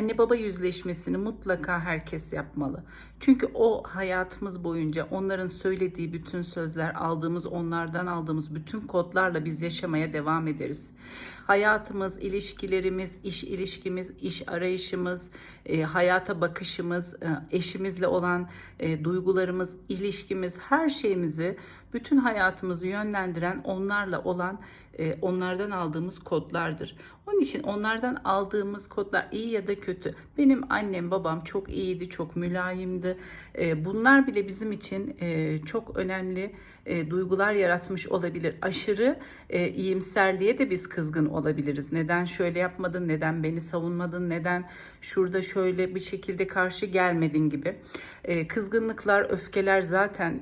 Anne baba yüzleşmesini mutlaka herkes yapmalı. Çünkü o hayatımız boyunca onların söylediği bütün sözler, aldığımız onlardan aldığımız bütün kodlarla biz yaşamaya devam ederiz. Hayatımız, ilişkilerimiz, iş ilişkimiz, iş arayışımız, e, hayata bakışımız, e, eşimizle olan e, duygularımız, ilişkimiz, her şeyimizi, bütün hayatımızı yönlendiren onlarla olan, e, onlardan aldığımız kodlardır. Onun için onlardan aldığımız kodlar iyi ya da kötü. Benim annem, babam çok iyiydi, çok mülayimdi. E, bunlar bile bizim için e, çok önemli e, duygular yaratmış olabilir. Aşırı e, iyimserliğe de biz kızgın olabiliriz. Neden şöyle yapmadın, neden beni savunmadın, neden şurada şöyle bir şekilde karşı gelmedin gibi. E, kızgınlıklar, öfkeler zaten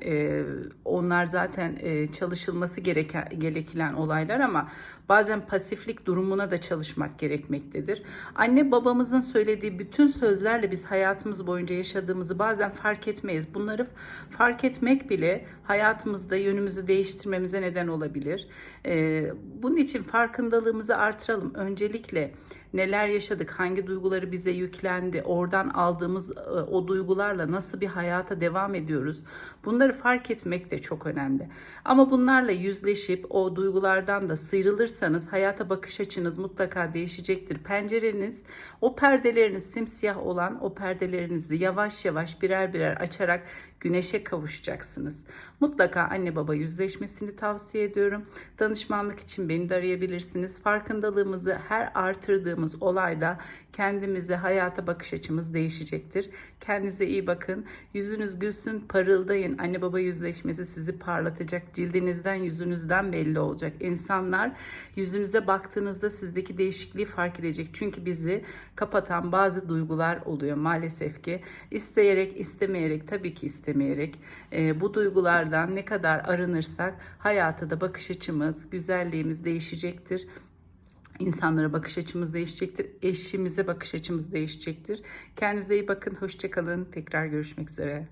onlar zaten e, çalışılması gereken gerekilen olaylar ama bazen pasiflik durumuna da çalışmak gerekmektedir. Anne babamızın söylediği bütün sözlerle biz hayatımız boyunca yaşadığımızı bazen fark etmeyiz. Bunları fark etmek bile hayatımızda yönümüzü değiştirmemize neden olabilir. Ee, bunun için farkındalığımızı artıralım. Öncelikle neler yaşadık, hangi duyguları bize yüklendi, oradan aldığımız e, o duygularla nasıl bir hayata devam ediyoruz. Bunları fark etmek de çok önemli. Ama bunlarla yüzleşip o duygulardan da sıyrılırsanız hayata bakış açınız mutlaka değişecektir. Pencereniz, o perdeleriniz simsiyah olan o perdelerinizi yavaş yavaş birer birer açarak güneşe kavuşacaksınız. Mutlaka anne baba yüzleşmesini tavsiye ediyorum. Danışmanlık için beni de arayabilirsiniz. Farkındalığımızı her artırdığımız olayda kendimize, hayata bakış açımız değişecektir. Kendinize iyi bakın. Yüzünüz gülsün, parıldayın. Anne baba yüzleşmesi sizi parlatacak. Cildinizden, yüzünüzden belli olacak. İnsanlar yüzünüze baktığınızda sizdeki değişikliği fark edecek. Çünkü bizi kapatan bazı duygular oluyor maalesef ki. İsteyerek, istemeyerek, tabii ki istemeyerek e, bu duygulardan ne kadar arınırsak hayata da bakış açımız, güzelliğimiz değişecektir. İnsanlara bakış açımız değişecektir. Eşimize bakış açımız değişecektir. Kendinize iyi bakın. Hoşçakalın. Tekrar görüşmek üzere.